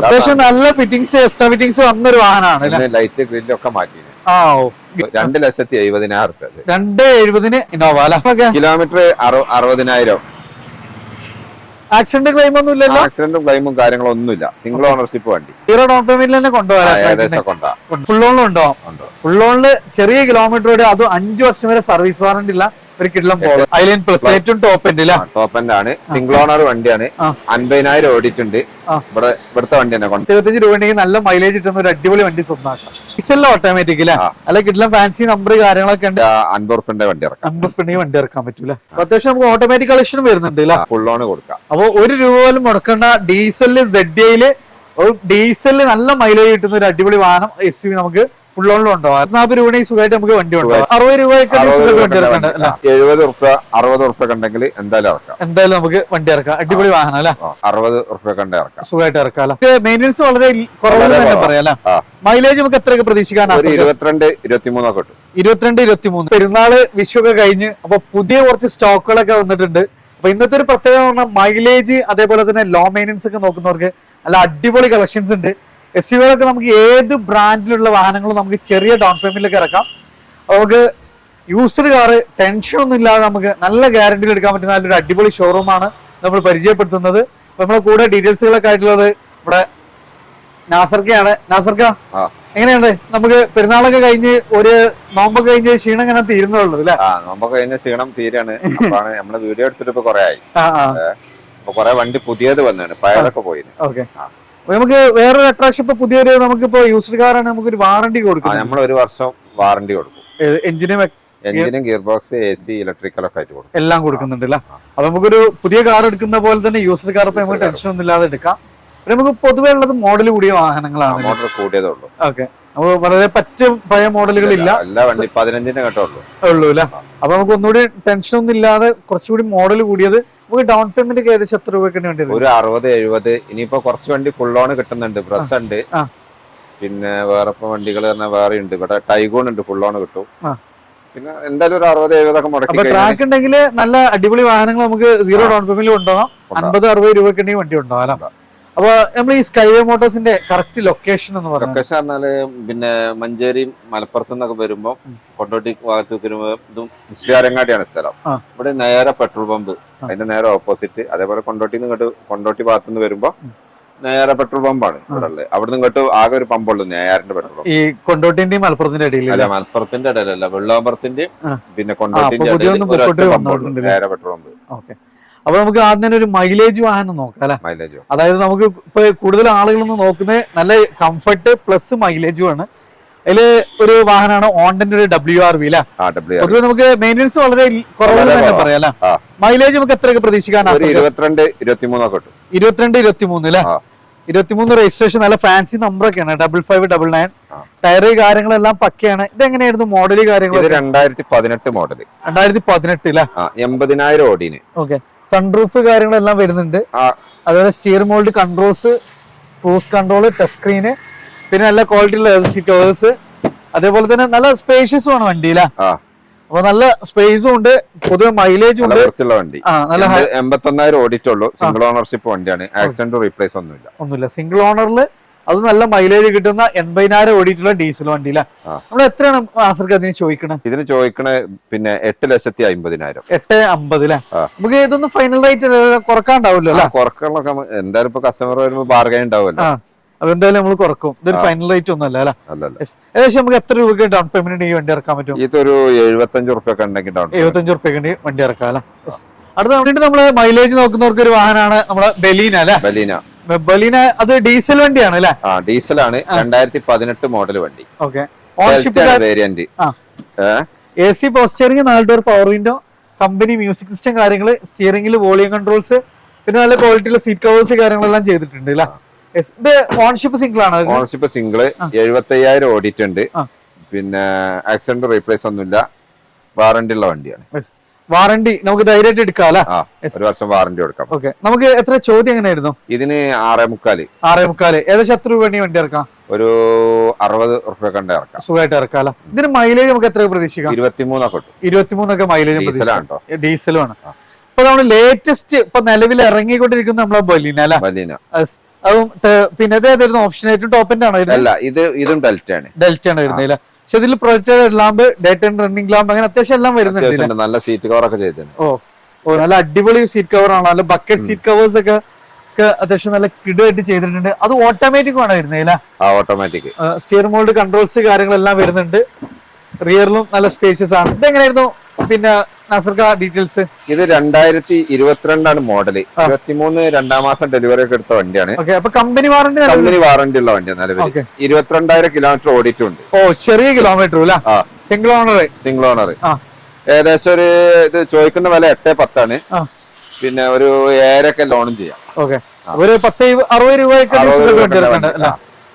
അത്യാവശ്യം നല്ല fittings extra fittings വന്നൊരു വാഹനമാണ് ലൈറ്റ് ഗ്രില്ലൊക്കെ മാറ്റി രണ്ട് ലക്ഷത്തി എഴുപതിനായിരം രണ്ട് എഴുപതിന് ഇന്നോവ അല്ലേ? കിലോമീറ്റർ അറുപതിനായിരം. ആക്സിഡന്റ് ക്ലെയിം ഒന്നും ഇല്ലല്ലോ? ആക്സിഡന്റും ക്ലെയിമും കാര്യങ്ങളും ഒന്നുമില്ല. സിംഗിൾ ഓണർഷിപ്പ് വണ്ടി. സീറോ ഡൗൺ പേയ്മെന്റ് തന്നെ കൊണ്ടുപോകാം ഫുൾ ലോണിൽ ഉണ്ടോ. ഫുൾ ലോണിൽ ചെറിയ കിലോമീറ്റർ വരെ അതും അഞ്ചു വർഷം വരെ സർവീസ് വാറണ്ടി ഉള്ള ഒരു കിടലം പോലെ ഐലൈൻ പ്ലസ് ഏറ്റവും ടോപ്പ് എൻഡ് ടോപ്പ് എൻഡ് ആണ്. സിംഗിൾ ഓണർ വണ്ടിയാണ്. അൻപതിനായിരം ഓടിയിട്ടുണ്ട്. ഇവിടെ ഇവിടുത്തെ വണ്ടി തന്നെ ഇരുപത്തഞ്ച് രൂപ ഉണ്ടെങ്കിൽ നല്ല മൈലേജ് കിട്ടുന്ന ഒരു അടിപൊളി വണ്ടി സ്വന്തമാക്കാം. ഡീസലിലെ ഓട്ടോമാറ്റിക് അല്ലേ അല്ല കിട്ടില്ല ഫാൻസി നമ്പർ കാര്യങ്ങളൊക്കെ ഉണ്ട്? അൻപത് റുപ്യന്റെ വണ്ടി ഇറക്കാം. അമ്പുണ്ടെങ്കിൽ വണ്ടി ഇറക്കാൻ പറ്റൂല. അത്യാവശ്യം നമുക്ക് ഓട്ടോമാറ്റിക് കളക്ഷൻ വരുന്നുണ്ട് ഫുൾ ലോൺ കൊടുക്കാം. അപ്പൊ ഒരു രൂപ പോലും മുടക്കേണ്ട ഡീസലിൽ സെഡ് ഡീസലിൽ നല്ല മൈലേജ് കിട്ടുന്ന ഒരു അടിപൊളി വാഹനം എസ് നമുക്ക് ഫുൾ ഓണിലും ഉണ്ടോ നാൽപ്പത് രൂപ സുഖമായിട്ട് നമുക്ക് വണ്ടി ഉണ്ടാവും അറുപത് രൂപയൊക്കെ വണ്ടി ഇറക്കണ്ട എഴുപത് റുപ്യ അറുപത് റുപ്യ കണ്ടെങ്കിൽ എന്തായാലും ഇറക്കാം. എന്തായാലും നമുക്ക് വണ്ടി ഇറക്കാം. അടിപൊളി വാഹനം അല്ലെ? അറുപത് റുപ്യ കണ്ട ഇറക്കാം. സുഖമായിട്ട് ഇറക്കാം മെയിന്റെനൻസ് വളരെ കുറവ് തന്നെ. പറയാം. മൈലേജ് നമുക്ക് എത്രയൊക്കെ പ്രതീക്ഷിക്കാൻ ഇരുപത്തിരണ്ട് ഇരുപത്തിമൂന്നൊക്കെ കിട്ടും. ഇരുപത്തിരണ്ട് ഇരുപത്തിമൂന്ന്. പെരുന്നാൾ വിഷു ഒക്കെ കഴിഞ്ഞ് അപ്പൊ പുതിയ കുറച്ച് സ്റ്റോക്കുകളൊക്കെ വന്നിട്ടുണ്ട്. അപ്പൊ ഇന്നത്തെ ഒരു പ്രത്യേകത പറഞ്ഞാൽ മൈലേജ് അതേപോലെ തന്നെ ലോ മെയിനൻസ് ഒക്കെ നോക്കുന്നവർക്ക് നല്ല അടിപൊളി കളക്ഷൻസ് ഉണ്ട്. എസ് യുകളൊക്കെ നമുക്ക് ഏത് ബ്രാൻഡിലുള്ള വാഹനങ്ങളും നമുക്ക് ചെറിയ ഡൗൺ പേയ്മെന്റിലൊക്കെ ഇറക്കാം. നമുക്ക് യൂസ്ഡ് കാറ് ടെൻഷൻ ഒന്നും ഇല്ലാതെ നമുക്ക് നല്ല ഗ്യാരണ്ടിയിൽ എടുക്കാൻ പറ്റുന്ന നല്ലൊരു അടിപൊളി ഷോറൂമാണ് നമ്മൾ പരിചയപ്പെടുത്തുന്നത്. നമ്മളെ കൂടെ ഡീറ്റെയിൽസുകളൊക്കെ ആയിട്ടുള്ളത് ഇവിടെ നാസർക്കയാണ് നാസർക്ക എങ്ങനെയാണ് എങ്ങനെയുണ്ട്? നമുക്ക് പെരുന്നാളൊക്കെ കഴിഞ്ഞ് ഒരു നോമ്പ് കഴിഞ്ഞ് ക്ഷീണം ഇങ്ങനെ തീരുന്നുള്ളൂ അല്ലെ? ആ നമുക്ക് കഴിഞ്ഞ ക്ഷീണം തീരാണ്. നമ്മൾ വീഡിയോ എടുത്തിട്ട് ഇപ്പൊ കൊറേ ആയി. കൊറേ വണ്ടി പുതിയത് വന്നാണ് പഴയതൊക്കെ പോയിന്. ഓക്കെ. നമുക്ക് വേറൊരു അട്രാക്ഷൻ ഇപ്പൊ പുതിയൊരു നമുക്കിപ്പോ യൂസ്ഡ് കാറാണ് നമുക്കൊരു വാറണ്ടി കൊടുക്കും നമ്മൾ ഒരു വർഷം വാറണ്ടി കൊടുക്കും. എഞ്ചിനും എഞ്ചിനും ഗിയർ ബോക്സ് എ സി ഇലക്ട്രിക്കലൊക്കെ ആയിട്ട് കൊടുക്കും. എല്ലാം കൊടുക്കുന്നുണ്ട് അല്ലേ അപ്പൊ നമുക്കൊരു പുതിയ കാർ എടുക്കുന്ന പോലെ തന്നെ യൂസ്ഡ് കാർ ഇപ്പൊ നമുക്ക് ടെൻഷൻ ഒന്നും ഇല്ലാതെ എടുക്കാം. നമുക്ക് പൊതുവേ ഉള്ളത് മോഡൽ കൂടിയ വാഹനങ്ങളാണ് മോഡൽ കൂടിയതേ ഉള്ളൂ. ഓക്കെ. നമുക്ക് വളരെ പറ്റ പഴയ എല്ലാ വണ്ടി പതിനഞ്ചിന്റെ ഘട്ടമുള്ളൂ ഉള്ളൂ. അല്ലേ അപ്പൊ നമുക്ക് ഒന്നുകൂടി ടെൻഷൻ ഒന്നും ഇല്ലാതെ കുറച്ചുകൂടി മോഡൽ കൂടിയത് നമുക്ക് ഡൗൺ പേയ്മെന്റ് ഏകദേശം എത്ര രൂപയ്ക്ക് വേണ്ടി ഒരു അറുപത് എഴുപത് ഇനിയിപ്പോ കുറച്ച് വണ്ടി ഫുൾ ഓൺ കിട്ടുന്നുണ്ട്. ബ്രസ് ഉണ്ട്. പിന്നെ വേറെ ഇപ്പൊ വണ്ടികൾ തന്നെ വേറെ ഉണ്ട്. ഇവിടെ ടൈഗോൺ ഉണ്ട് ഫുൾ ഓൺ കിട്ടും. പിന്നെ എന്തായാലും ഒരു അറുപത് എഴുപതൊക്കെ മുടക്കി ട്രാക്ക് ഉണ്ടെങ്കിൽ നല്ല അടിപൊളി വാഹനങ്ങൾ നമുക്ക് സീറോ ഡൗൺ പേയ്മെന്റ് ഉണ്ടാവാം ഉണ്ടാവും. അൻപത് അറുപത് രൂപയ്ക്ക് വണ്ടി ഉണ്ടാവാം അല്ലേ? അപ്പൊ നമ്മൾ ഈ സ്കൈവേ മോട്ടോഴ്സിന്റെ കറക്റ്റ് ലൊക്കേഷൻ എന്ന് പറഞ്ഞാൽ ലൊക്കേഷൻ പറഞ്ഞാൽ പിന്നെ മഞ്ചേരി മലപ്പുറത്ത് നിന്നൊക്കെ വരുമ്പോ കൊണ്ടോട്ടി ഭാഗത്ത് വരുമ്പോ ഇതും മുസ്ലിയാരങ്ങാടിയാണ് സ്ഥലം. ഇവിടെ നേരെ പെട്രോൾ പമ്പ് അതിന്റെ നേരെ ഓപ്പോസിറ്റ് അതേപോലെ കൊണ്ടോട്ടി ഇങ്ങോട്ട് കൊണ്ടോട്ടി ഭാഗത്ത് നിന്ന് വരുമ്പോ നേരെ പെട്രോൾ പമ്പാണ് ഇവിടെ ഉള്ളത് അവിടെ നിന്ന് ഇങ്ങോട്ട് ആകെ ഒരു പമ്പുള്ളൂ നേയാറിന്റെ പെട്രോൾ പമ്പ്. ഈ കൊണ്ടോട്ടിന്റെയും മലപ്പുറത്തിന്റെ ഇടയിൽ അല്ല മലപ്പുറത്തിന്റെ ഇടയിലല്ല വെള്ളാമ്പറത്തിന്റെ പിന്നെ കൊണ്ടോട്ടിന്റെ? നേരെ പെട്രോൾ പമ്പ്. ഓക്കെ. അപ്പൊ നമുക്ക് ആദ്യം തന്നെ ഒരു മൈലേജ് വാഹനം നോക്കാം അല്ലെ? മൈലേജ് അതായത് നമുക്ക് ഇപ്പൊ കൂടുതൽ ആളുകളൊന്നും നോക്കുന്നത് നല്ല കംഫർട്ട് പ്ലസ് മൈലേജും ആണ്. അതിൽ ഒരു വാഹനമാണ് ഓണ്ടന്റെ ഒരു ഡബ്ല്യു ആർ വി അല്ലെ? പൊതുവെ നമുക്ക് മെയിന്റെനൻസ് വളരെ കുറവാണ് തന്നെ പറയാം അല്ലെ? മൈലേജ് നമുക്ക് എത്രയൊക്കെ പ്രതീക്ഷിക്കാൻ ഇരുപത്തിരണ്ട് ഇരുപത്തിമൂന്നൊക്കെ ഇരുപത്തിരണ്ട് ഇരുപത്തിമൂന്ന് അല്ലെ. ഇരുപത്തിമൂന്ന് രജിസ്ട്രേഷൻ നല്ല ഫാൻസി നമ്പർ ഒക്കെയാണ്. Double five double nine. Tyre കാര്യങ്ങളെല്ലാം പക്കയാണ്. ഇതെങ്ങനെയായിരുന്നു മോഡൽ ഇത് കാര്യങ്ങളൊക്കെ രണ്ടായിരത്തി പതിനെട്ട് മോഡൽ രണ്ടായിരത്തി പതിനെട്ട് എൺപതിനായിരം ഓടിന്. ഓക്കെ സൺറൂഫ് കാര്യങ്ങളെല്ലാം വരുന്നുണ്ട്. അതുപോലെ steer mould controls cruise control touch screen പിന്നെ നല്ല ക്വാളിറ്റിയുള്ള സീറ്റ് സീറ്റേഴ്സ് അതേപോലെ തന്നെ നല്ല സ്പേഷ്യസും ആണ് വണ്ടിയിലാ. അപ്പൊ നല്ല സ്പേസും ഉണ്ട് പൊതുവെ മൈലേജും ഉണ്ട്. വൃത്തിയുള്ള വണ്ടി. നല്ല എൺപത്തൊന്നായിരം ഓടിയിട്ടുള്ളൂ. സിംഗിൾ ഓണർഷിപ്പ് വണ്ടിയാണ്. ആക്സിഡന്റ് റീപ്ലേസ് ഒന്നുമില്ല. ഒന്നുമില്ല. സിംഗിൾ ഓണറിൽ അത് നല്ല മൈലേജ് കിട്ടുന്ന എൺപതിനായിരം ഓടിയിട്ടുള്ള ഡീസൽ വണ്ടി അല്ലേ? നമ്മൾ എത്രയാണ് ആസർക്ക് അതിന് ചോദിക്കണം? ഇതിന് ചോദിക്കണ പിന്നെ എട്ട് ലക്ഷത്തി അമ്പതിനായിരം. എട്ട് അമ്പത് അല്ലേ? നമുക്ക് ഇതൊന്നും ഫൈനൽ റേറ്റ് കുറക്കാണ്ടാവില്ലോ കുറക്കാനുള്ള എന്തായാലും ഇപ്പൊ കസ്റ്റമർ വരുമ്പോ ബാർഗൈൻ ഉണ്ടാവുമല്ലോ. അപ്പൊ എന്തായാലും നമ്മൾ കുറക്കും. ഇതൊരു ഫൈനൽ റേറ്റ് ഒന്നും അല്ല. ഏകദേശം നമുക്ക് എത്ര രൂപയ്ക്ക് ഡൗൺ പേയ്മെന്റ് ഈ വണ്ടി ഇറക്കാൻ പറ്റും? ഇതൊരു എഴുപത്തഞ്ച് ഉറുപ്പ്യ ഒക്കെ ഉണ്ടെങ്കിൽ payment. എഴുപത്തഞ്ച് റുപ്യക്ക് വണ്ടി ഇറക്കാം അല്ല? അടുത്ത വേണ്ടി നമ്മൾ മൈലേജ് നോക്കുന്നവർക്ക് ഒരു വാഹനമാണ് നമ്മുടെ ബലീന അല്ലെ? ബലീന. ബലീന അത് ഡീസൽ വണ്ടിയാണ് അല്ലെ? ആ ഡീസലാണ്. രണ്ടായിരത്തി പതിനെട്ട് മോഡൽ വണ്ടി. Okay ownership variant A C പോസ്റ്ററിംഗ് നാല് door power window company music system കാര്യങ്ങൾ സ്റ്റിയറിംഗിൽ വോളിയം കൺട്രോൾസ് പിന്നെ നല്ല ക്വാളിറ്റിയുള്ള സീറ്റ് കവേഴ്സ് കാര്യങ്ങളെല്ലാം ചെയ്തിട്ടുണ്ട് അല്ലേ. ഇത് ഓൺഷിപ്പ് സിംഗിൾ ആണ് ഓൺഷിപ്പ് ഓണർഷിപ്പ് സിംഗിൾ. എഴുപത്തി അയ്യായിരം ഉണ്ട്. പിന്നെ ആക്സിഡന്റ് റീപ്ലേസ് ഒന്നുമില്ല. വാറണ്ടി ഉള്ള വണ്ടിയാണ്. വാറണ്ടി നമുക്ക് ധൈര്യമായിട്ട് എടുക്കാം അല്ലേ? ഒരു വർഷം വാറണ്ടി കൊടുക്കാം. ഓക്കെ നമുക്ക് എത്ര ചോദ്യം എങ്ങനെയായിരുന്നു? ഇതിന് ആറേ മുക്കാൽ. ആറേ മുക്കാൽ. ഏകദേശം എത്ര രൂപ വേണ്ടി വണ്ടി ഇറക്കാം ഒരു അറുപത് റുപ്യ കണ്ട് ഇറക്കാം. സുഖമായിട്ട് ഇറക്കാം അല്ലേ? ഇതിന് മൈലേജ് നമുക്ക് എത്ര പ്രതീക്ഷിക്കാം? ഇരുപത്തിമൂന്നൊക്കെ ഇരുപത്തിമൂന്നൊക്കെ മൈലേജ് പ്രതീക്ഷിക്കാം. ഡീസലും ഡീസലുമാണ് ഇപ്പൊ നമ്മൾ ലേറ്റസ്റ്റ് ഇപ്പൊ നിലവിൽ ഇറങ്ങിക്കൊണ്ടിരിക്കുന്ന നമ്മളെ ബലീന അല്ലെ? ബലീന. പിന്നെ ഏതായിരുന്നു? ഓപ്ഷൻ ആയിട്ട് ടോപ്പിന്റെ ആണോ അല്ല ഇത് ഇതും ഡെൽറ്റ ആണ്. ഡെൽറ്റ ആണ് വരുന്നത് അല്ലേ? പക്ഷെ ഇതിൽ project lamp date and running lamp അങ്ങനെ അത്യാവശ്യം എല്ലാം വരുന്നുണ്ട് നല്ല സീറ്റ് കവർ ഒക്കെ ചെയ്തിട്ടുണ്ട്. ഓ ഓ നല്ല അടിപൊളി സീറ്റ് കവർ ആണ്? നല്ല ബക്കറ്റ് സീറ്റ് കവേഴ്സ് ഒക്കെ അത്യാവശ്യം നല്ല കിടുമായിട്ട് ചെയ്തിട്ടുണ്ട്. അത് ഓട്ടോമാറ്റിക് ആണ് വരുന്നില്ല ഓട്ടോമാറ്റിക് സ്റ്റിയർ മോൾഡ് കൺട്രോൾസ് കാര്യങ്ങളെല്ലാം വരുന്നുണ്ട്. റിയറിലും നല്ല സ്പേസിയസ് ആണ്. ഇതെങ്ങനെയായിരുന്നു? പിന്നെ ഡീറ്റെയിൽസ് ഇത് രണ്ടായിരത്തി ഇരുപത്തിരണ്ടാണ് മോഡൽ ഇരുപത്തിമൂന്ന് രണ്ടാം മാസം ഡെലിവറി ഒക്കെ എടുത്ത വണ്ടിയാണ്. കമ്പനി വാറണ്ടി കമ്പനി വാറണ്ടി ഉള്ള വണ്ടിയാണ് നിലവിൽ. ഇരുപത്തിരണ്ടായിരം കിലോമീറ്റർ ഓടിയിട്ടുണ്ട്. ഓ ചെറിയ kilometre single owner single owner ഏകദേശം ഒരു ഇത് ചോദിക്കുന്ന വില എട്ട് പത്താണ്. പിന്നെ ഒരു ഏഴരൊക്കെ ലോണും ചെയ്യാം. ഓക്കെ ഒരു പത്ത് അറുപത് രൂപയൊക്കെ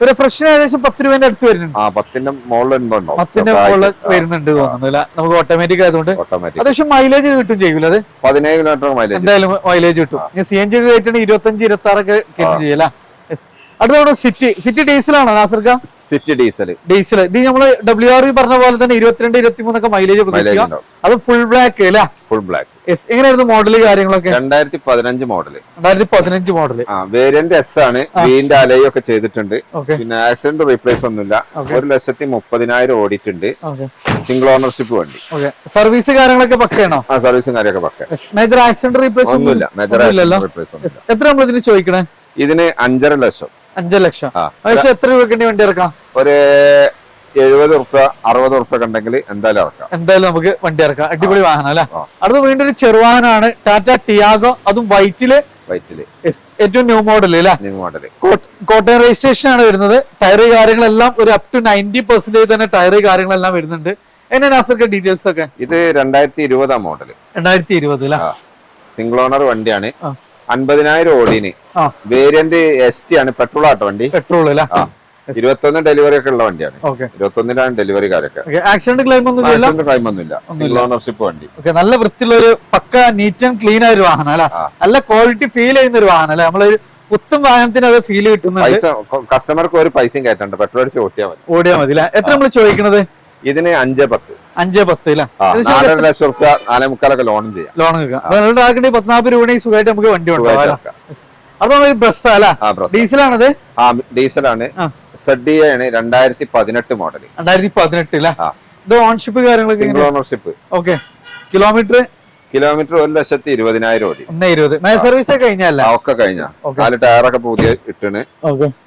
ഒരു ഫ്രഷിന് ഏകദേശം പത്ത് രൂപേന്റെ അടുത്ത് വരുന്നുണ്ട്. പത്തിന്റെ മുകളിൽ പത്തിന്റെ മുകളിൽ വരുന്നുണ്ട് തോന്നുന്നില്ല നമുക്ക് ഓട്ടോമാറ്റിക് ആയതുകൊണ്ട്. അത്യാവശ്യം മൈലേജ് കിട്ടും ചെയ്യൂല അത്? പതിനേഴ് കിലോമീറ്റർ മൈലേജ് എന്തായാലും മൈലേജ് കിട്ടും. ഇനി സി എൻ ജി കയറ്റിന് ഇരുപത്തഞ്ച് ഇരുപത്തി ആറൊക്കെ കിട്ടും ചെയ്യല അടുത്ത സിറ്റി സിറ്റി ഡീസലാണോ നാസർക്ക? സിറ്റി ഡീസൽ ഡീസൽ ഇത് നമ്മൾ ഡബ്ല്യു ആർ പറഞ്ഞ പോലെ തന്നെ ഇരുപത്തിരണ്ട് ഇരുപത്തി മൂന്നൊക്കെ മൈലേജ് പ്രതീക്ഷിക്കാം അത് ഫുൾ ബ്ലാക്ക് അല്ല? ഫുൾ ബ്ലാക്ക് എങ്ങനെയായിരുന്നു മോഡൽ കാര്യങ്ങളൊക്കെ? രണ്ടായിരത്തി പതിനഞ്ച് മോഡൽ രണ്ടായിരത്തി പതിനഞ്ച് മോഡൽ ആ വേരിയന്റ് എസ് ആണ്. വീന്റെ അലയും ഒക്കെ ചെയ്തിട്ടുണ്ട്. പിന്നെ ആക്സിഡന്റ് റീപ്ലേസ് ഒന്നുമില്ല. ഒരു ലക്ഷത്തി മുപ്പതിനായിരം ഓടിറ്റ് ഉണ്ട് സിംഗിൾ ഓണർഷിപ്പ് വണ്ടി. സർവീസ് കാര്യങ്ങളൊക്കെ പക്കയാണോ? ആ സർവീസും കാര്യമൊക്കെ പക്ക. മേജർ ആക്സിഡന്റ് റീപ്ലേസ് ഒന്നുമില്ല. മേജർ റീപ്ലേസ് എത്ര നമ്മൾ ഇതിന് ചോദിക്കണേ? ഇതിന് അഞ്ചര ലക്ഷം. അഞ്ചര ലക്ഷം. എത്ര രൂപക്കേണ്ടി വണ്ടി ഇറക്കാം? ഒരു എഴുപത് ഉറുപ്പ്യ അറുപത് ഉറുപ്പ്യ ഉണ്ടെങ്കിൽ എന്തായാലും ഇറക്കാം. എന്തായാലും നമുക്ക് വണ്ടി ഇറക്കാം. അടിപൊളി വാഹനം അല്ലെ? അടുത്ത വീണ്ടും ഒരു ചെറുവാഹനമാണ് ടാറ്റ ടിയാഗോ. അതും വൈറ്റിൽ വൈറ്റിൽ. ഏറ്റവും ന്യൂ മോഡൽ അല്ലെ? ന്യൂ മോഡൽ കോട്ടയം രജിസ്ട്രേഷൻ ആണ് വരുന്നത്. ടയർ കാര്യങ്ങളെല്ലാം ഒരു അപ് ടു നയന്റി പെർസെന്റേജ് തന്നെ ടയർ കാര്യങ്ങളെല്ലാം വരുന്നുണ്ട്. എന്നെ ഡീറ്റെയിൽസ് ഒക്കെ? ഇത് രണ്ടായിരത്തി ഇരുപതാം മോഡൽ രണ്ടായിരത്തി ഇരുപത് സിംഗിൾ ഓണർ വണ്ടിയാണ്. അൻപതിനായിരം ഓടിന്. വേരിയന്റ് എസ് ടി ആണ്. പെട്രോൾ ആട്ടോ വണ്ടി. പെട്രോൾ അല്ലെ? ഇരുപത്തൊന്ന് ഡെലിവറി ഒക്കെ ഉള്ള വണ്ടിയാണ്. ഇരുപത്തൊന്നിലാണ് ഡെലിവറി കാര്യമൊക്കെ ആക്സിഡന്റ് ക്ലെയിം ഒന്നും ഇല്ല? ആക്സിഡന്റ് ക്ലെയിം ഒന്നുമില്ല സിംഗിൾ ഓണർഷിപ്പ് വണ്ടി. ഓക്കെ നല്ല വൃത്തിയുള്ള ഒരു പക്ക നീറ്റ് ആൻഡ് ക്ലീൻ ആയ ഒരു വാഹനം അല്ലെ? നല്ല ക്വാളിറ്റി ഫീൽ ചെയ്യുന്ന ഒരു വാഹനം അല്ലെ? നമ്മളൊരു പുത്തും വാഹനത്തിന് അത് ഫീൽ കിട്ടുന്നുണ്ട്. കസ്റ്റമർക്ക് ഒരു പൈസയും കയറ്റണ്ട പെട്രോൾ അടിച്ച് ഓട്ടിയാൽ മതി. ഓടിയാൽ മതി എത്ര നമ്മൾ ചോദിക്കണത്? ഇതിന് അഞ്ച് പത്ത്. അഞ്ച് പത്ത് നാലര ലക്ഷം റുപ്യ നാലേ മുക്കാലൊക്കെ ലോണും ചെയ്യാം. ലോൺ ആക്കേണ്ടി അപ്പൊ നിങ്ങളുടെ ആകെ പത്നാൽപ്പത് രൂപ സുഖമായിട്ട് നമുക്ക് വണ്ടി ഉണ്ടാവും. അപ്പൊ ബസ് അല്ല? ആ ഡീസലാണത് ആ. ഡീസലാണ് ആ. ആണ് രണ്ടായിരത്തി പതിനെട്ട് മോഡൽ രണ്ടായിരത്തി പതിനെട്ട് അല്ലേ ഇത് ഓൺഷിപ്പ് കാര്യങ്ങളൊക്കെ single ownership okay kilometre kilometre ഒരു ലക്ഷത്തി ഇരുപതിനായിരം ഓടി. ഇരുപത്. സർവീസ് കഴിഞ്ഞല്ലേ? ഒക്കെ കഴിഞ്ഞ. നാല് ടയറൊക്കെ പുതിയ ഇട്ടണ്.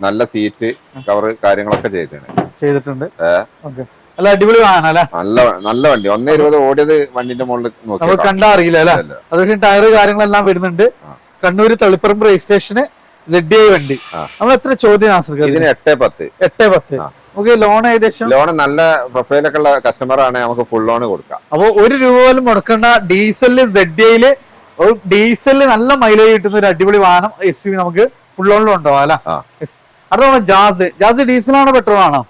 നല്ല സീറ്റ് കവർ കാര്യങ്ങളൊക്കെ ചെയ്തിട്ടുണ്ട്. ചെയ്തിട്ടുണ്ട് അല്ല അടിപൊളി വാഹനം അല്ലെ? നല്ല നല്ല വണ്ടി. ഒന്നേ ഇരുപത് ഓടിയത് വണ്ടിന്റെ മുകളിൽ നമുക്ക് കണ്ടാ അറിയില്ല അല്ലെ? അത് പക്ഷേ ടയർ കാര്യങ്ങളെല്ലാം വരുന്നുണ്ട്. Kannur Taliparamba registration Z I വണ്ടി. നമ്മൾ എത്ര ചോദ്യം ഇതിന് എട്ട് പത്ത്. എട്ട് പത്ത്. നമുക്ക് ലോൺ ഏകദേശം? ലോൺ നല്ല പ്രൊഫൈലൊക്കെ ഉള്ള കസ്റ്റമർ ആണ് നമുക്ക് ഫുൾ ലോൺ കൊടുക്കാം. അപ്പൊ ഒരു രൂപ പോലും മുടക്കേണ്ട ഡീസലിൽ സെഡ് ഐയിൽ ഒരു ഡീസലിൽ നല്ല മൈലേജ് കിട്ടുന്ന ഒരു അടിപൊളി വാഹനം എസ് യു നമുക്ക് ഫുൾ ലോണിൽ ഉണ്ടാവും അല്ല? അടുത്ത ജാസ് ജാസ് ഡീസലാണോ പെട്രോൾ ആണോ?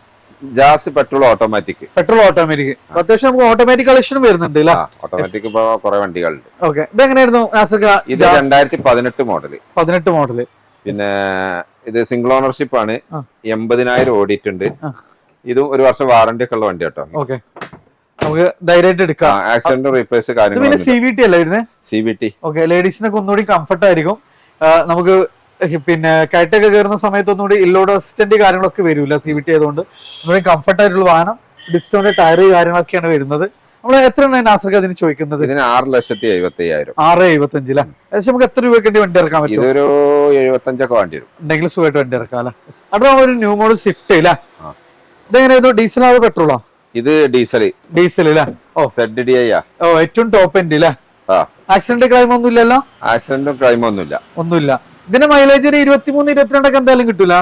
Jazz petrol automatic petrol automatic അത്യാവശ്യം നമുക്ക് ഓട്ടോമാറ്റിക് കളക്ഷൻ വരുന്നുണ്ട് ഓട്ടോമാറ്റിക് ഇപ്പൊ കുറെ വണ്ടികളുണ്ട്. ഓക്കെ ഇത് എങ്ങനെയായിരുന്നു ഇത് രണ്ടായിരത്തി പതിനെട്ട് മോഡൽ പതിനെട്ട് മോഡൽ പിന്നെ ഇത് സിംഗിൾ ഓണർഷിപ്പ് ആണ്. എൺപതിനായിരം ഓടിയിട്ടുണ്ട്. ഇത് ഇതും ഒരു വർഷം വാറന്റി ഒക്കെ ഉള്ള വണ്ടി കേട്ടോ ഓക്കെ. നമുക്ക് ധൈര്യമായിട്ട് എടുക്കാം. ആക്സിഡന്റ് റീപ്ലേസ് പിന്നെ കാര്യങ്ങളൊന്നും സി വി ടി അല്ല വരുന്നത് സി വി ടി ഓക്കെ ലേഡീസിനൊക്കെ ഒന്നുകൂടി കംഫർട്ട് ആയിരിക്കും. നമുക്ക് പിന്നെ കയറ്റൊക്കെ കയറുന്ന സമയത്ത് ഒന്നുകൂടി ഇല്ലോഡ് അസിസ്റ്റന്റ് കാര്യങ്ങളൊക്കെ വരില്ല സി വി ടി ആയതുകൊണ്ട്. ഒന്നുകൂടി കംഫർട്ട് ആയിട്ടുള്ള വാഹനം ഡിസ്റ്റോന്റെ ടയർ കാര്യങ്ങളൊക്കെയാണ് വരുന്നത്. നമ്മൾ എത്ര നാസർക്ക് അതിന് ചോദിക്കുന്നത്? ഇതിന് ആറ് ലക്ഷത്തി എഴുപത്തി അയ്യായിരം ആറ് എഴുപത്തി അഞ്ചില ഏകദേശം നമുക്ക് എത്ര രൂപയ്ക്ക് വണ്ടി ഇറക്കാൻ പറ്റും? ഇതൊരു എഴുപത്തഞ്ചൊക്കെ വേണ്ടി വരും. ഉണ്ടെങ്കിൽ സുഖമായിട്ട് വണ്ടി ഇറക്കാം അല്ലെ? അടുത്ത ഒരു ന്യൂ മോഡൽ സ്വിഫ്റ്റ് ഇല്ല ഇതെങ്ങനെ ഡീസൽ അതോ പെട്രോളോ? ഇത് ഡീസൽ ഡീസൽ ഇല്ല ഓ. സെഡ് ഡി ഐ ഓ ഏറ്റവും ടോപ്പ് എൻഡ് ഇല്ല ആക്സിഡന്റ് ക്രൈം ഒന്നും ഇല്ലല്ലോ? ആക്സിഡന്റും ക്രൈം ഒന്നുമില്ല ഒന്നുമില്ല. ഇതിന്റെ മൈലേജ് ഒരു ഇരുപത്തിമൂന്ന് ഇരുപത്തിരണ്ടൊക്കെ എന്തായാലും കിട്ടൂല?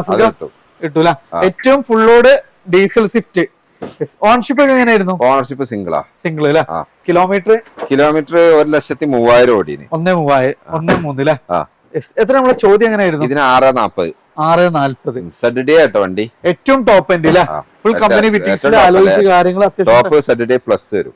കിട്ടൂല. ഏറ്റവും ഫുള്ളോട് ഡീസൽ സ്വിഫ്റ്റ് ഓൺഷിപ്പ് ഒക്കെ എങ്ങനെയായിരുന്നു? ഓണർഷിപ്പ് സിംഗിളാ സിംഗിൾ അല്ലെ? കിലോമീറ്റർ കിലോമീറ്റർ ഒരു ലക്ഷത്തി മൂവായിരം ഓടിന്. ഒന്നേ മൂവായിരം ഒന്നേ മൂന്നില്ലേ എത്ര നമ്മളെ ചോദ്യം എങ്ങനെയായിരുന്നു? ഇതിന് ആറ് നാപ്പത് ആറ് നാല്പത് സാറ്റർഡേ ആട്ടോ വണ്ടി. ഏറ്റവും ടോപ്പ് എൻഡ് ഫുൾ കമ്പനി ഫിറ്റിംഗ്സിന്റെ അലോയ്സ് കാര്യങ്ങൾ ടോപ്പ് സെഡ് പ്ലസ് വരും.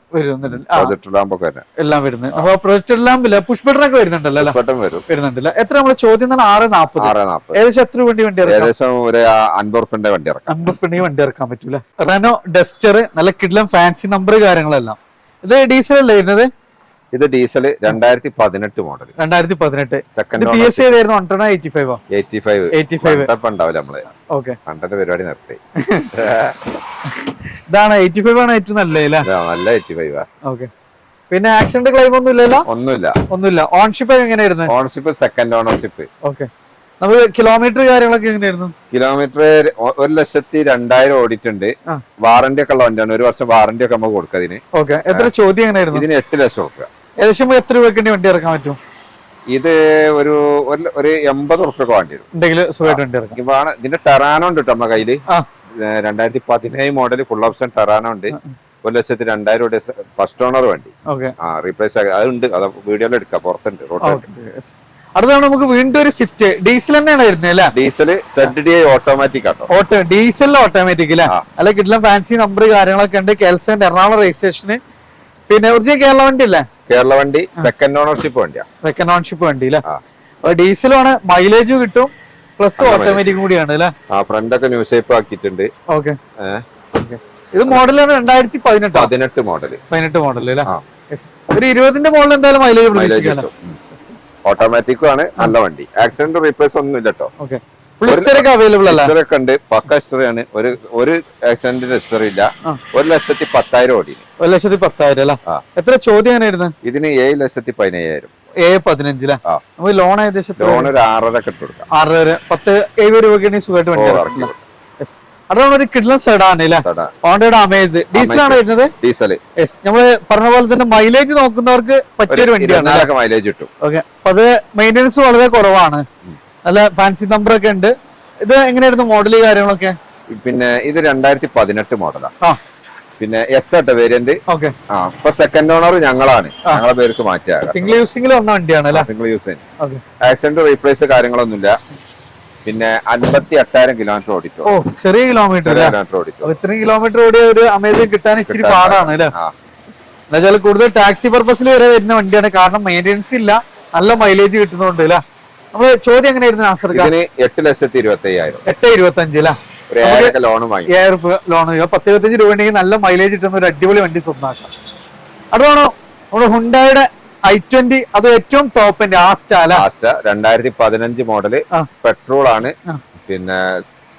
പ്രോജക്ട് ലാമ്പൊക്കെ എല്ലാം വരുന്നത് അപ്പൊ പ്രൊജക്ടർ ലാമ്പില്ല പുഷ് ബട്ടണൊക്കെ വരുന്നുണ്ടല്ലോ വരും. വരുന്നുണ്ടല്ലോ? എത്ര നമ്മളെ ചോദ്യം തന്നെ ആറ് നാൽപ്പത്. ആറ് നാപ്പത് ഏകദേശം എത്ര വണ്ടി വണ്ടി ഏകദേശം ഒരു അൻപത് വണ്ടി ഇറക്കാം. അമ്പപ്പിണി വണ്ടി ഇറക്കാൻ പറ്റൂല റെനോ ഡസ്റ്റർ നല്ല കിഡ്ലം ഫാൻസി നമ്പർ കാര്യങ്ങളെല്ലാം. ഇത് ഡീസൽ അല്ലേ വരുന്നത്? ഇത് ഡീസൽ രണ്ടായിരത്തി പതിനെട്ട് മോഡൽ രണ്ടായിരത്തി പതിനെട്ട്. Second P S eighty five eighty five eighty five ഉണ്ടാവില്ല നമ്മൾ. ഓക്കെ ഹൺഡ്രഡ് പരിപാടി നിർത്തി. ഇതാണ് എയ്റ്റി ഫൈവ് ആണ് ഏറ്റവും ഇതാ, നല്ല എയ്റ്റി ഫൈവ് ഓക്കെ പിന്നെ ആക്സിഡന്റ് ക്ലെയിം ഒന്നും ഇല്ലല്ലോ ഒന്നുമില്ല. ഒന്നുമില്ല ഓൺഷിപ്പ് എങ്ങനെയായിരുന്നു? ഓൺഷിപ്പ് സെക്കൻഡ് ഓണർഷിപ്പ് ഓക്കെ നമുക്ക് കിലോമീറ്റർ കാര്യങ്ങളൊക്കെ എങ്ങനെയായിരുന്നു? കിലോമീറ്റർ ഒരു ലക്ഷത്തി രണ്ടായിരം ഓടിയിട്ടുണ്ട്. ആ. വാറന്റി ഒക്കെ ഉള്ള വണ്ടിയാണ്. ഒരു വർഷം വാറന്റി ഒക്കെ നമുക്ക് കൊടുക്കുക ഇതിന് ഓക്കെ. എത്ര ചോദ്യം എങ്ങനെയായിരുന്നു? ഇതിന് എട്ട് ലക്ഷം കൊടുക്കുക ഏകദേശം എത്ര രൂപയ്ക്ക് വണ്ടി ഇറക്കാൻ പറ്റും? ഇത് ഒരു ഒരു- എൺപത് ഉറുപ്പൊക്കെ വേണ്ടി വരും. ഇവാണ് ഇതിന്റെ ടെറാനോ ഉണ്ട് കേട്ടോ നമ്മുടെ കയ്യിൽ. രണ്ടായിരത്തി പതിനേഴ് മോഡൽ ഫുൾ ഓപ്ഷൻ ടെറാനോ ഉണ്ട്. ഒരു ലക്ഷത്തി രണ്ടായിരം രൂപ ഫസ്റ്റ് ഓണർ വണ്ടി. ആ റീപ്ലേസ് ആക്കി. അതുണ്ട് അത് വീഡിയോയിൽ എടുക്കാം. പുറത്തുണ്ട്. റോഡ് അടുത്താണ് നമുക്ക് വീണ്ടും ഒരു സ്വിഫ്റ്റ് ഡീസൽ തന്നെയാണ് വരുന്നത് അല്ലേ? Diesel Z D automatic auto auto ഡീസലിൽ automatic അല്ലേ അല്ലെ കിട്ടില്ല ഫാൻസി നമ്പർ കാര്യങ്ങളൊക്കെ ഉണ്ട്. കേൾസന്റെ എറണാകുളം രജിസ്ട്രേഷന് പിന്നെ ഒറിജിനൽ കേരള വണ്ടി അല്ലേ? കേരള വണ്ടി സെക്കൻഡ് ഓണർഷിപ്പ് വണ്ടിയാ. സെക്കൻഡ് ഓണർഷിപ്പ് വണ്ടി അല്ലേ? ഡീസലാണ് മൈലേജ് കിട്ടും പ്ലസ് ഓട്ടോമാറ്റിക് കൂടിയാണ് അല്ലേ? ആ ഫ്രണ്ട് ഒക്കെ ന്യൂ ഷേപ്പ് ആക്കിയിട്ടുണ്ട്. ഓക്കെ ഇത് മോഡലാണ് രണ്ടായിരത്തി പതിനെട്ട്? പതിനെട്ട് മോഡൽ പതിനെട്ട് മോഡൽ അല്ലേ. ഒരു ഇരുപതിന്റെ മോഡൽ എന്തായാലും മൈലേജ് പ്രതീക്ഷിക്കാം ഓട്ടോമാറ്റിക്കും ആണ്. നല്ല വണ്ടി. ആക്സിഡന്റ് റീപ്ലേസ് ഒന്നും ഇല്ല കേട്ടോ അവൈലബിൾ അല്ല? ഉണ്ട്. പക്ക ഹിസ്റ്ററി ആണ്. ഒരു ഒരു ആക്സിഡന്റിന്റെ ഹിസ്റ്ററി ഇല്ല. ഒരു ലക്ഷത്തി പത്തായിരം ഓടി ഒരു ലക്ഷത്തി പത്തായിരം അല്ല? എത്ര ചോദ്യം ഇതിന് ഏഴ് ലക്ഷത്തി പതിനയ്യായിരം. ഏ പതിനഞ്ചിലാ നമുക്ക് ലോൺ ഏകദേശം ലോൺ ഒരു ആറര ഒക്കെ ആറര പത്ത് ഏഴ് രൂപ സുഖമായിട്ട് വണ്ടി അതാണ് ഒരു കിഡ്ലൻ സെഡാണ് അല്ലേ. ഹോണ്ടയുടെ അമേസ് ഡീസലാണ് വരുന്നത്? ഡീസൽ യെസ് നമ്മൾ പറഞ്ഞ പോലെ തന്നെ മൈലേജ് നോക്കുന്നവർക്ക് പറ്റിയൊരു വണ്ടിയാണ്. മൈലേജ് കിട്ടും. ഓക്കെ അപ്പൊ അത് മെയിന്റെനൻസ് വളരെ കുറവാണ്. നല്ല ഫാൻസി നമ്പർ ഒക്കെ ഉണ്ട്. ഇത് എങ്ങനെയായിരുന്നു മോഡൽ കാര്യങ്ങളൊക്കെ? പിന്നെ ഇത് രണ്ടായിരത്തി പതിനെട്ട് മോഡലാണ് ആ. പിന്നെ എസ് ആട്ട വേരിയന്റ് ഓക്കെ ആ ഇപ്പൊ സെക്കൻഡ് ഓണർ ഞങ്ങളാണ്. ഞങ്ങളെ പേർക്ക് മാറ്റിയാ. സിംഗിൾ യൂസിംഗിൽ വന്ന വണ്ടിയാണ് single use okay accident replace കാര്യങ്ങളൊന്നുമില്ല. പിന്നെ അൻപത്തി എട്ടായിരം കിലോമീറ്റർ ഓടിച്ചു ഓ ചെറിയ കിലോമീറ്റർ കിലോമീറ്റർ ഓടിച്ചു ഇത്രയും കിലോമീറ്റർ ഓടിയ ഒരു അമേസിംഗ് കിട്ടാൻ ഇച്ചിരി പാടാണ് അല്ലേ? എന്നുവെച്ചാൽ കൂടുതൽ ടാക്സി പർപ്പസിൽ വരെ വരുന്ന വണ്ടിയാണ്. കാരണം മെയിന്റെനൻസ് ഇല്ല. നല്ല മൈലേജ് കിട്ടുന്നുണ്ട് അല്ലേ? നമ്മൾ ചോദ്യം എങ്ങനെയായിരുന്നു ഇതിന് എട്ട് ലക്ഷത്തി ഇരുപത്തി അയ്യായിരം എട്ട് ഇരുപത്തി അഞ്ച് അല്ലേ ലോൺ പത്ത് ഇരുപത്തഞ്ച് രൂപ ഉണ്ടെങ്കിൽ നല്ല മൈലേജ് കിട്ടുന്ന ഒരു അടിപൊളി വണ്ടി സ്വന്തമാക്കാം അതാണോ നമ്മുടെ ഹുണ്ടായുടെ ഐ ട്വന്റി അത് ഏറ്റവും ടോപ്പ് എന്റെ ആസ്റ്റ ലാസ്റ്റ രണ്ടായിരത്തി പതിനഞ്ച് മോഡൽ പെട്രോൾ ആണ്. പിന്നെ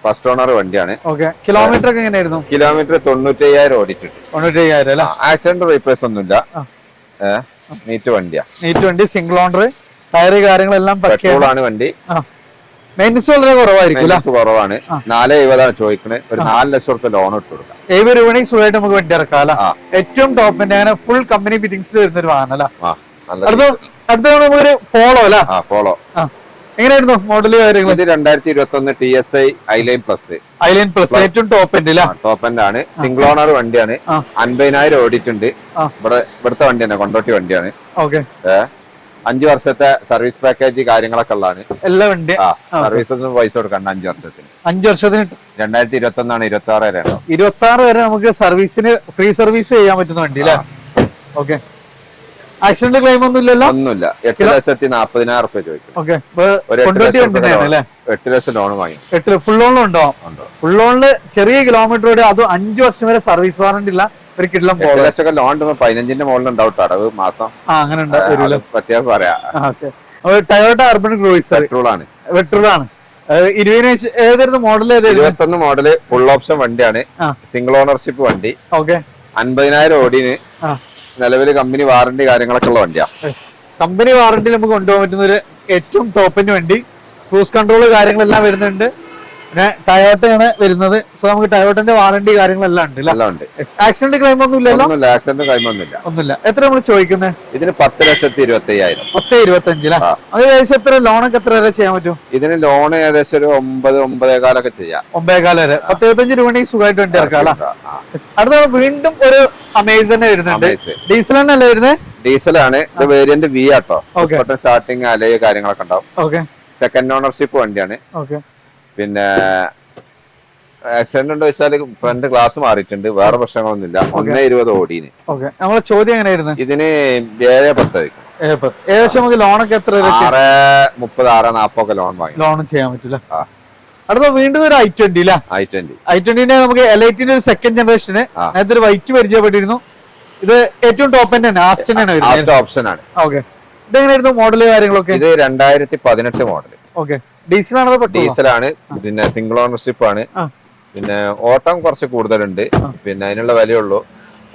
ഫസ്റ്റ് ഓണർ വണ്ടിയാണ്. ഓക്കെ കിലോമീറ്റർ ഒക്കെ എങ്ങനെയായിരുന്നു? കിലോമീറ്റർ തൊണ്ണൂറ്റി അയ്യായിരം ഓടിച്ചിട്ട്. തൊണ്ണൂറ്റി അയ്യായിരം അല്ല ആക്സിഡന്റ് റീപ്ലേസ് ഒന്നുമില്ല. നീറ്റ് വണ്ടിയാ. നീറ്റ് വണ്ടി സിംഗിൾ ഓണർ ടയറ് കാര്യങ്ങളെല്ലാം പെട്രോൾ ആണ് വണ്ടി. മെയിൻസ് വളരെ കുറവായിരിക്കും കുറവാണ്. നാല് എഴുപതാണ് ചോദിക്കുന്നത് ഒരു നാല് ലക്ഷം റുപ്യ ലോൺ ഇട്ട് കൊടുക്കാം. ഏഴ് രൂപയാണെങ്കിൽ സുഖമായിട്ട് നമുക്ക് വണ്ടി ഇറക്കാം. ഏറ്റവും ടോപ്പിന്റെ അങ്ങനെ ഫുൾ കമ്പനി ഫിറ്റിംഗ്സിൽ വരുന്ന ഒരു വാഹനം അല്ല? അടുത്ത അടുത്ത നമുക്കൊരു പോളോ അല്ലേ? ആ പോളോ എങ്ങനെയായിരുന്നു മോഡൽ കാര്യങ്ങൾ ഇത് രണ്ടായിരത്തി ഇരുപത്തി ഒന്ന് T S I Highline plus Highline plus ഏറ്റവും ടോപ്പ് അല്ല ടോപ്പ് എൻഡ് ആണ്. സിംഗിൾ ഓണർ വണ്ടിയാണ്. അൻപതിനായിരം ഓടിയിട്ടുണ്ട്. ഇവിടെ ഇവിടുത്തെ വണ്ടി തന്നെ കൊണ്ടോട്ടി വണ്ടിയാണ്. ഓക്കെ അഞ്ചു വർഷത്തെ സർവീസ് പാക്കേജ് കാര്യങ്ങളൊക്കെ ഉള്ളതാണ്. എല്ലാ വണ്ടി ആ സർവീസ് ഒന്നും പൈസ കൊടുക്കണ്ട അഞ്ചു വർഷത്തിന്. അഞ്ചു വർഷത്തിന് രണ്ടായിരത്തി ഇരുപത്തി ഒന്നാണ് ഇരുപത്തി ആറ് വരെ ഇരുപത്തി ആറ് വരെ നമുക്ക് സർവീസിന് ഫ്രീ സർവീസ് ചെയ്യാൻ പറ്റുന്ന വണ്ടി അല്ലേ ഓക്കെ ആക്സിഡന്റ് ക്ലെയിം ഒന്നും ഇല്ലല്ലോ? ഒന്നുമില്ല. എട്ട് ലക്ഷത്തി നാപ്പതിനായിരം റുപ്യ ചോദിക്കും എട്ട് ലക്ഷം ലോൺ വാങ്ങി. എട്ട് ഫുൾ ലോൺ ഉണ്ടോ? ഫുൾ ലോണിൽ ചെറിയ കിലോമീറ്റർ ഓടി അത് അഞ്ചു വർഷം വരെ സർവീസ് വാറണ്ടി ഇല്ല. ഒരു കിടിലം എട്ട് പോളോ ലക്ഷം ലോൺ പതിനഞ്ചിന്റെ മുകളിൽ ഉണ്ടാവും അടവ് മാസം. ആ അങ്ങനെ പ്രത്യേകം പറയാ. ടയോട്ട അർബൻ ക്രൂയിസ് പെട്രോൾ ആണ്. വെട്ടറാണ് ഇരുപതിന് ഏതായിരുന്നു മോഡൽ ഇരുപത്തൊന്ന് മോഡൽ ഫുൾ ഓപ്ഷൻ വണ്ടിയാണ്. സിംഗിൾ ഓണർഷിപ്പ് വണ്ടി. ഓക്കെ അൻപതിനായിരം ഓടിന് നിലവിൽ കമ്പനി വാറണ്ടി കാര്യങ്ങളൊക്കെ ഉള്ള വണ്ടിയാ. കമ്പനി വാറണ്ടി നമുക്ക് കൊണ്ടുപോകാൻ പറ്റുന്ന ഒരു ഏറ്റവും ടോപ്പിന് വേണ്ടി. ക്രൂസ് കൺട്രോൾ കാര്യങ്ങളെല്ലാം വരുന്നുണ്ട്. പിന്നെ ടയോട്ടയാണ് വരുന്നത്. സോ നമുക്ക് ടയോട്ടന്റെ വാറണ്ടി കാര്യങ്ങളെല്ലാം ഉണ്ട് എല്ലാം ഉണ്ട്. ആക്സിഡന്റ് ക്ലെയിം ഒന്നും ഇല്ലല്ലോ? ആക്സിഡന്റ് ക്ലെയിം ഒന്നുമില്ല. ഒന്നുമില്ല. എത്ര നമ്മൾ ചോദിക്കുന്നത് ഇതിന് പത്ത് ലക്ഷത്തി ഇരുപത്തി അയ്യായിരം പത്ത് ഇരുപത്തി അഞ്ചിലാ അത് ഏകദേശം എത്ര? ലോണൊക്കെ എത്ര വരെ ചെയ്യാൻ പറ്റും? ഇതിന് ലോൺ ഏകദേശം ഒരു ഒമ്പത് ഒമ്പതേകാലൊക്കെ ചെയ്യാം. ഒമ്പതേകാല വരെ. പത്ത് ഇരുപത്തഞ്ച് രൂപ ഉണ്ടെങ്കിൽ സുഖമായിട്ട് വണ്ടി ഇറക്കാം. അടുത്ത വീണ്ടും ഒരു അമേസ് തന്നെ വരുന്നുണ്ട്. ഡീസൽ തന്നെ അല്ലേ വരുന്നത് ഡീസലാണ് ഇത് variant V auto. Starting alloy കാര്യങ്ങളൊക്കെ ഉണ്ടാവും. സെക്കൻഡ് ഓണർഷിപ്പ് വണ്ടിയാണ്. ഓക്കെ പിന്നെ ആക്സിഡന്റ് ഉണ്ടോ വെച്ചാൽ ഫ്രണ്ട് ക്ലാസ് മാറിയിട്ടുണ്ട്. വേറെ പ്രശ്നങ്ങളൊന്നുമില്ല. ഒന്നേ ഇരുപത് ഓടിന്. നമ്മളെ ചോദ്യം എങ്ങനെയായിരുന്നു? ഇതിന് ഏഴ് പത്ത്. ഏകദേശം നമുക്ക് ലോണൊക്കെ എത്ര? ആറ് മുപ്പത് ആറ് നാപ്പൊക്കെ ലോൺ വാങ്ങി. ലോൺ ചെയ്യാൻ പറ്റില്ല. അടുത്ത വീണ്ടും ഒരു I twenty I twenty I ട്വന്റിന്റെ നമുക്ക് എലൈറ്റിന്റെ ഒരു സെക്കൻഡ് ജനറേഷന് അതിനകത്ത് ഒരു വൈറ്റ് പരിചയപ്പെട്ടിരുന്നു. ഇത് ഏറ്റവും ടോപ്പ് തന്നെ ലാസ്റ്റ് ഓപ്ഷൻ ആണ്. ഓക്കെ ഇതെങ്ങനെയായിരുന്നു മോഡൽ കാര്യങ്ങളൊക്കെ? ഇത് രണ്ടായിരത്തി പതിനെട്ട് മോഡൽ ഓക്കെ ഡീസലാണോ ഡീസലാണ്. പിന്നെ സിംഗിൾ ഓണർഷിപ്പ് ആണ്. പിന്നെ ഓട്ടം കുറച്ച് കൂടുതലുണ്ട്. പിന്നെ അതിനുള്ള വിലയുള്ളൂ.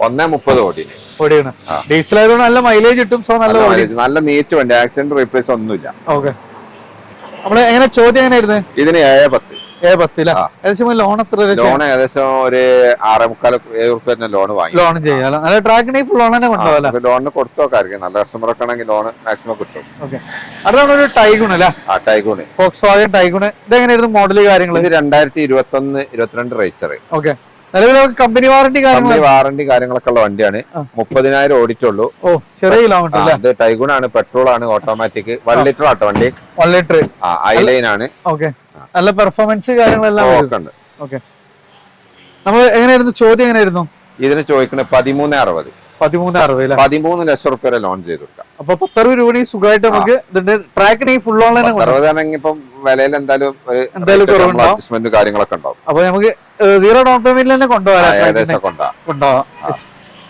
ഒന്നേ മുപ്പത് കോടി. ഓടിയാണ്. ഡീസൽ ആയതുകൊണ്ട് നല്ല മൈലേജ് കിട്ടും സോ നല്ല നല്ല നീറ്റ് വണ്ടി? ആക്സിഡന്റ് റീപ്ലേസ് ഒന്നുമില്ല. ഓക്കെ. നമ്മൾ എങ്ങനെ ചോദ്യം എങ്ങനെയായിരുന്നു ഇതിന് ഏഴ് പത്ത്. ഏ പത്തില ആ. ഏകദേശം ലോൺ എത്ര ലോൺ ഏകദേശം ഒരു ആറേ മുക്കാൽ ഏഴ് റുപ്യ ലോൺ വാങ്ങി. ലോൺ നല്ല ട്രാക്കിനെ ഫുൾ ലോൺ തന്നെ ലോണിന് നല്ല കസ്റ്റമർ ഒക്കെ ആണെങ്കിൽ ലോൺ മാക്സിമം കിട്ടും. ഓക്കെ അതാണ് ഒരു ടൈഗുൺ അല്ലേ? ആ ഫോക്സ് വാഗൻ ടൈഗുൺ ഇതെങ്ങനെയായിരുന്നു മോഡൽ കാര്യങ്ങൾ ഇത് രണ്ടായിരത്തി ഇരുപത്തി ഒന്ന് ഇരുപത്തിരണ്ട് റേസർ ഓക്കെ നിലവിൽ കമ്പനി വാറണ്ടി കമ്പനി വാറണ്ടി കാര്യങ്ങളൊക്കെ ഉള്ള വണ്ടിയാണ്. മുപ്പതിനായിരം ഓടിച്ചുള്ളൂ ഓ ചെറിയ കിലോമീറ്റർ ഇത് ടൈഗൂൺ ആണ് പെട്രോൾ ആണ് ഓട്ടോമാറ്റിക് വൺ ലിറ്റർ ആട്ടോ വണ്ടി. വൺ ലിറ്റർ ആ ഐലൈൻ ആണ്. ഓക്കെ നല്ല പെർഫോമൻസ് കാര്യങ്ങളെല്ലാം ഒക്കെ ഉണ്ട്. ഓക്കെ നമ്മൾ എങ്ങനെയായിരുന്നു? ചോദ്യം എങ്ങനെയായിരുന്നു? ഇതിന് ചോദിക്കുന്നത് പതിമൂന്ന് അറുപത്. പതിമൂന്ന് അറുപത് പതിമൂന്ന് ലക്ഷം റുപ്യ ലോൺ ചെയ്ത് കൊടുക്കാം അപ്പൊ പത്തറുപത് രൂപ സുഖമായിട്ട് നമുക്ക് ഇതിന്റെ ട്രാക്കിന് ഫുൾ ഓൺലൈൻ അറുപതാണെങ്കിൽ ഇപ്പം വിലയിൽ എന്തായാലും എന്തായാലും കാര്യങ്ങളൊക്കെ ഉണ്ടാവും. അപ്പൊ നമുക്ക് സീറോ ഡൗൺ പേയ്മെന്റിൽ തന്നെ കൊണ്ടുപോകാം. ഏകദേശം ഒക്കെ കൊണ്ടുപോകാം.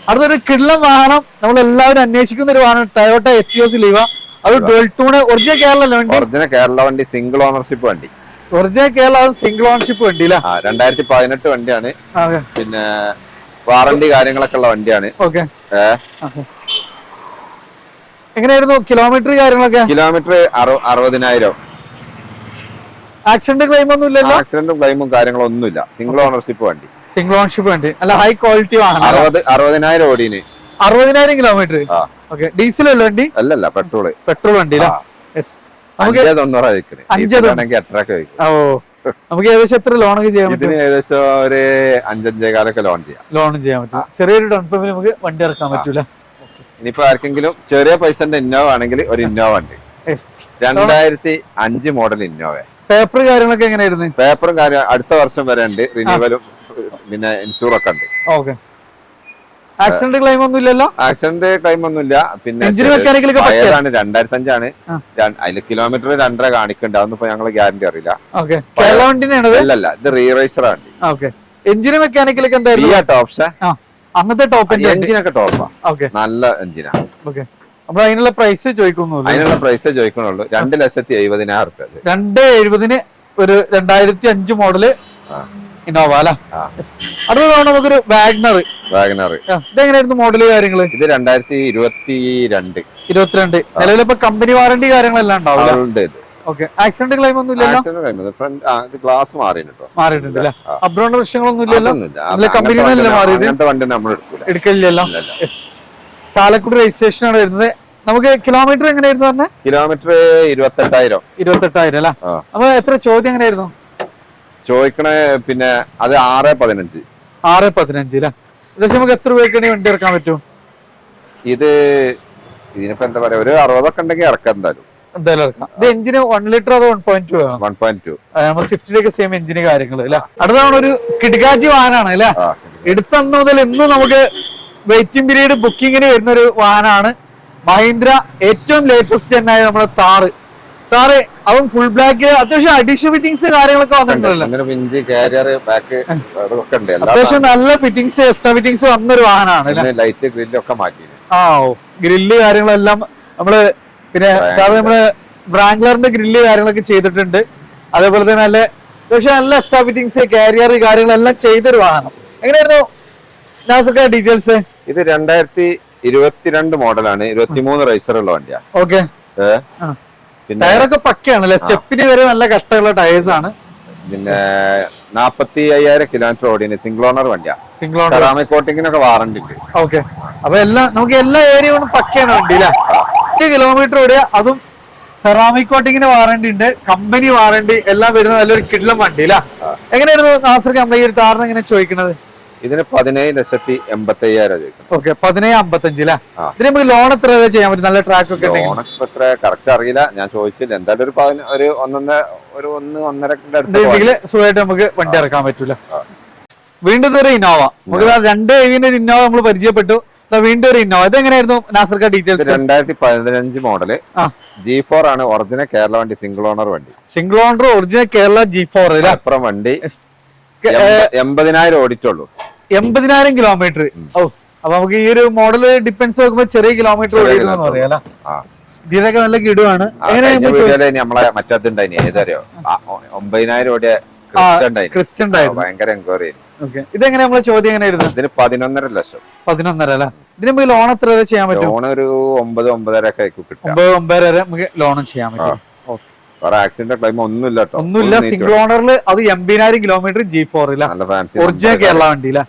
അടുത്തൊരു കിള്ളം വാഹനം നമ്മൾ എല്ലാവരും അന്വേഷിക്കുന്ന ഒരു വാഹനം ടയോട്ട എത്തിയോസ് ലീവ അത് ഡോൾട്ടൂണ് ഒറിജിനൽ കേരള വണ്ടി. ഒറിജിനൽ കേരള വണ്ടി സിംഗിൾ ഓണർഷിപ്പ് വണ്ടി. ഒറിജിനൽ കേരള സിംഗിൾ ഓണർഷിപ്പ് വണ്ടി രണ്ടായിരത്തി പതിനെട്ട് വണ്ടിയാണ്. പിന്നെ വാറണ്ടി കാര്യങ്ങളൊക്കെ ഉള്ള വണ്ടിയാണ്. ഓക്കെ എങ്ങനെയായിരുന്നു കിലോമീറ്റർ കാര്യങ്ങളൊക്കെ? കിലോമീറ്റർ അറു- അറുപതിനായിരം. ആക്സിഡന്റ് ക്ലെയിം ഒന്നും ഇല്ലല്ലോ? ആക്സിഡന്റും ക്ലെയിമും കാര്യങ്ങളും ഒന്നുമില്ല. സിംഗിൾ ഓണർഷിപ്പ് വണ്ടി. സിംഗിൾ ഓണർഷിപ്പ് വണ്ടി. അല്ല ഹൈ ക്വാളിറ്റി വാഹനം അറുപത് അറുപതിനായിരം ഓടിന്. അറുപതിനായിരം കിലോമീറ്റർ ഓക്കെ ഡീസൽ അല്ല വണ്ടി? അല്ലല്ല പെട്രോൾ പെട്രോൾ വണ്ടി നമുക്ക് ഓ. നമുക്ക് ഏകദേശം എത്ര ലോൺ ചെയ്യാൻ പറ്റും? ഏകദേശം ഒരു അഞ്ചഞ്ചേ ലോൺ ചെയ്യാം. ലോൺ ചെയ്യാൻ പറ്റും. ചെറിയൊരു ഡൗൺ പേയ്മെന്റ് നമുക്ക് വണ്ടി ഇറക്കാൻ പറ്റൂല. ഇനിയിപ്പോ ആർക്കെങ്കിലും ചെറിയ പൈസന്റെ ഇന്നോവ ആണെങ്കിൽ ഒരു ഇന്നോവ ഉണ്ട് രണ്ടായിരത്തി അഞ്ച് മോഡൽ ഇന്നോവ പേപ്പർ കാര്യങ്ങളൊക്കെ എങ്ങനെയായിരുന്നു? പേപ്പറും കാര്യം അടുത്ത വർഷം വരെ ഉണ്ട്. റിന്യൂവലും പിന്നെ ഇൻഷൂറൊക്കെ ഉണ്ട്. ഓക്കെ ആക്സിഡന്റ് ക്ലെയിം ഒന്നും ഇല്ലല്ലോ? ആക്സിഡന്റ് ക്ലെയിം ഒന്നും ഇല്ല. പിന്നെ എഞ്ചിൻ മെക്കാനിക്കലൊക്കെ പഴയതാണ് രണ്ടായിരത്തി അഞ്ചാണ് അതിന് അതിൽ കിലോമീറ്റർ രണ്ടര കാണിക്കുന്നുണ്ട് അതൊന്നും ഇപ്പൊ ഞങ്ങൾ ഗ്യാരണ്ടി അറിയില്ല. അല്ലല്ല ഇത് റീറൈസർ ആണ് എഞ്ചിന് മെക്കാനിക്കലൊക്കെ എന്തായിരുന്നു? അന്നത്തെ ടോപ്പ് എഞ്ചിനൊക്കെ ടോപ്പാ നല്ല എഞ്ചിനാണ് ഓക്കെ നമ്മൾ അതിനുള്ള പ്രൈസ് ചോദിക്കുന്നുള്ളൂ അതിനുള്ള പ്രൈസ് ചോദിക്കണുള്ളൂ. രണ്ട് ലക്ഷത്തി എഴുപതിനായിരം റുപ്യ രണ്ട് എഴുപതിന് ഒരു രണ്ടായിരത്തി അഞ്ച് മോഡൽ. ഇന്നോവ അല്ല. അടുത്ത തവണ നമുക്കൊരു വാഗ്നർ വാഗ്നർ ഇതെങ്ങനെയായിരുന്നു മോഡൽ കാര്യങ്ങൾ? ഇത് രണ്ടായിരത്തി ഇരുപത്തി രണ്ട് ഇരുപത്തിരണ്ട് നിലവിലിപ്പോ കമ്പനി വാറണ്ടി കാര്യങ്ങളെല്ലാം ഉണ്ടാവും ആക്സിഡന്റ് ക്ലെയിം ഒന്നും ഇല്ലല്ലോ? ഇത് ഗ്ലാസ് മാറി മാറിയിട്ടുണ്ട്. അബ്രോണ്ട് പ്രശ്നങ്ങളൊന്നും ഇല്ലല്ലോ? കമ്പനി വണ്ടി നമ്മൾ എടുക്കില്ലല്ലോ. ചാലക്കുടി രജിസ്ട്രേഷൻ ആണ് വരുന്നത്. നമുക്ക് കിലോമീറ്റർ എങ്ങനെയായിരുന്നു പറഞ്ഞ? കിലോമീറ്റർ ഇരുപത്തെട്ടായിരം. ഇരുപത്തെട്ടായിരം അല്ല. അപ്പൊ എത്ര ചോദ്യം എങ്ങനെയായിരുന്നു? ചോദിക്കണേ പിന്നെ അത് ആറ് പതിനഞ്ച്. ആറ് പതിനഞ്ച് അല്ലേ? ഏകദേശം നമുക്ക് എത്ര രൂപയ്ക്കാണ് വണ്ടി ഇറക്കാൻ പറ്റും? ഇത് ഇതിനിപ്പോ എന്താ പറയാ ഒരു അറുപതൊക്കെ ഉണ്ടെങ്കിൽ ഇറക്കാം എന്തായാലും. എന്തായാലും ഇറക്കാം. ഇത് എഞ്ചിന് വൺ ലിറ്റർ അതോ വൺ പോയിന്റ് ടു വേണം വൺ പോയിന്റ് ടു നമ്മൾ സ്വിഫ്റ്റിലേക്ക് സെയിം എഞ്ചിന് കാര്യങ്ങൾ അല്ലെ? അടുത്താണ് ഒരു കിടകാജി വാഹനമാണ് അല്ലെ? എടുത്തന്ന് മുതൽ ഇന്ന് നമുക്ക് വെയിറ്റിംഗ് പീരീഡ് ബുക്കിങ്ങിന് വരുന്ന ഒരു വാഹനമാണ്. മഹീന്ദ്ര ഏറ്റവും ലേറ്റസ്റ്റ് തന്നെ നമ്മുടെ താറ് താറ് അവൻ ഫുൾ ബ്ലാക്ക് അത്യാവശ്യം അഡീഷണൽ ഫിറ്റിംഗ്സ് കാര്യങ്ങളൊക്കെ വന്നിട്ടുണ്ടല്ലോ. അത്യാവശ്യം നല്ല ഫിറ്റിംഗ്സ് എക്സ്ട്രാ ഫിറ്റിംഗ്സ് വന്നൊരു വാഹനമാണ് ലൈറ്റ് ഗ്രില്ലൊക്കെ മാറ്റി. ആ ഓ ഗ്രില്ല് കാര്യങ്ങളെല്ലാം നമ്മൾ പിന്നെ സാധാരണ നമ്മൾ ബ്രാങ്ക്ലറിന്റെ ഗ്രില്ല് കാര്യങ്ങളൊക്കെ ചെയ്തിട്ടുണ്ട്. അതേപോലെ തന്നെ നല്ല അത്യാവശ്യം നല്ല എക്സ്ട്രാ ഫിറ്റിംഗ്സ് കാരിയർ കാര്യങ്ങളെല്ലാം ചെയ്തൊരു വാഹനം. എങ്ങനെയായിരുന്നു ഡീറ്റെയിൽസ് ഇത് രണ്ടായിരത്തി ഇരുപത്തിരണ്ട് മോഡലാണ്. ഇരുപത്തിമൂന്ന് റൈസർ ഉള്ള വണ്ടിയാ. ഓക്കെ. ടയറൊക്കെ പക്കയാണ് അല്ലെ? സ്റ്റെപ്പിന് വരെ നല്ല കട്ടയുള്ള ടയേഴ്സ് ആണ്. പിന്നെ നാപ്പത്തി അയ്യായിരം കിലോമീറ്റർ ഓടിയാണ് സിംഗിൾ ഓണർ വണ്ടിയാ. സിംഗിൾ ഓണർ സെറാമിക് കോട്ടിങ്ങിനൊക്കെ വാറണ്ടി ഉണ്ട്. ഓക്കെ. അപ്പൊ എല്ലാ നമുക്ക് എല്ലാ ഏരിയകളും പക്കയാണ് വണ്ടി അല്ലെ? കിലോമീറ്റർ ഓടിയ അതും സെറാമിക് കോട്ടിങ്ങിന് വാറണ്ടി ഉണ്ട് കമ്പനി വാറണ്ടി എല്ലാം വരുന്ന നല്ലൊരു കിടിലം വണ്ടി അല്ല? എങ്ങനെയായിരുന്നു നാസർ കമ്പനി ഒരു താറിന് എങ്ങനെ ചോദിക്കുന്നത് ഇതിന് പതിനേഴ് ലക്ഷത്തി എൺപത്തി അയ്യായിരം രൂപ ഓക്കെ പതിനേഴ് അമ്പത്തഞ്ചിലാ ഇതിന് നമുക്ക് ലോൺ എത്ര ചെയ്യാൻ പറ്റും? നല്ല ട്രാക്ക് ഒക്കെ ലോൺ ഇപ്പൊ എത്ര? കറക്റ്റ് അറിയില്ല. ഞാൻ ചോദിച്ചില്ല. എന്തായാലും ഒരു ഒരു ഒന്നൊന്നര ഒരു ഒന്ന് ഒന്നരക്കിന്റെ അടുത്ത് ഉണ്ടെങ്കിൽ സുഖമായിട്ട് നമുക്ക് വണ്ടി ഇറക്കാൻ പറ്റൂല. വീണ്ടും ഒരു ഇന്നോവ നമുക്ക് രണ്ട് എവിന്റെ ഒരു ഇന്നോവ നമ്മൾ പരിചയപ്പെട്ടു. വീണ്ടും ഒരു ഇന്നോവ ഇതെങ്ങനെയായിരുന്നു? നാസർക്ക ഡീറ്റെയിൽസ് രണ്ടായിരത്തി പതിനഞ്ച് മോഡൽ. ജി ഫോർ ആണ് ഒറിജിനൽ കേരള വണ്ടി സിംഗിൾ ഓണർ വണ്ടി. Single owner original Kerala G four അപ്പുറം വണ്ടി എൺപതിനായിരം ഓടിറ്റുള്ളൂ എൺപതിനായിരം കിലോമീറ്റർ ഓ അപ്പൊ നമുക്ക് ഈ ഒരു മോഡൽ ഡിപ്പെൻസ് നോക്കുമ്പോ ചെറിയ കിലോമീറ്റർ ഓടിയെന്ന് പറയാം ആ. ഇതിനൊക്കെ നല്ല കിടുവാണ് എങ്ങനെ നമ്മളെ ഏതറിയോ? ഒമ്പതിനായിരം ഓടിയ ക്രിസ്റ്റ്യൻ ഭയങ്കര എൻക്വയറി ഇതെങ്ങനെ നമ്മളെ ചോദ്യം എങ്ങനെയായിരുന്നു ഇതിന് പതിനൊന്നര ലക്ഷം. പതിനൊന്നര അല്ല? ഇതിന് നമുക്ക് ലോൺ എത്ര വരെ ചെയ്യാൻ പറ്റും? ലോൺ ഒരു ഒമ്പത് ഒമ്പതര ഒക്കെ കിട്ടും ഒമ്പത് ഒമ്പതര വരെ നമുക്ക് ലോണും ചെയ്യാൻ പറ്റും. വേറെ ആക്സിഡന്റ് ക്ലൈം ഒന്നുമില്ല ഒന്നുമില്ല. സിംഗിൾ ഓണറിൽ അത് എൺപതിനായിരം കിലോമീറ്റർ ജി ഫോർ ഇല്ല ഒറിജിനൽ കേരള വണ്ടി അല്ലേ?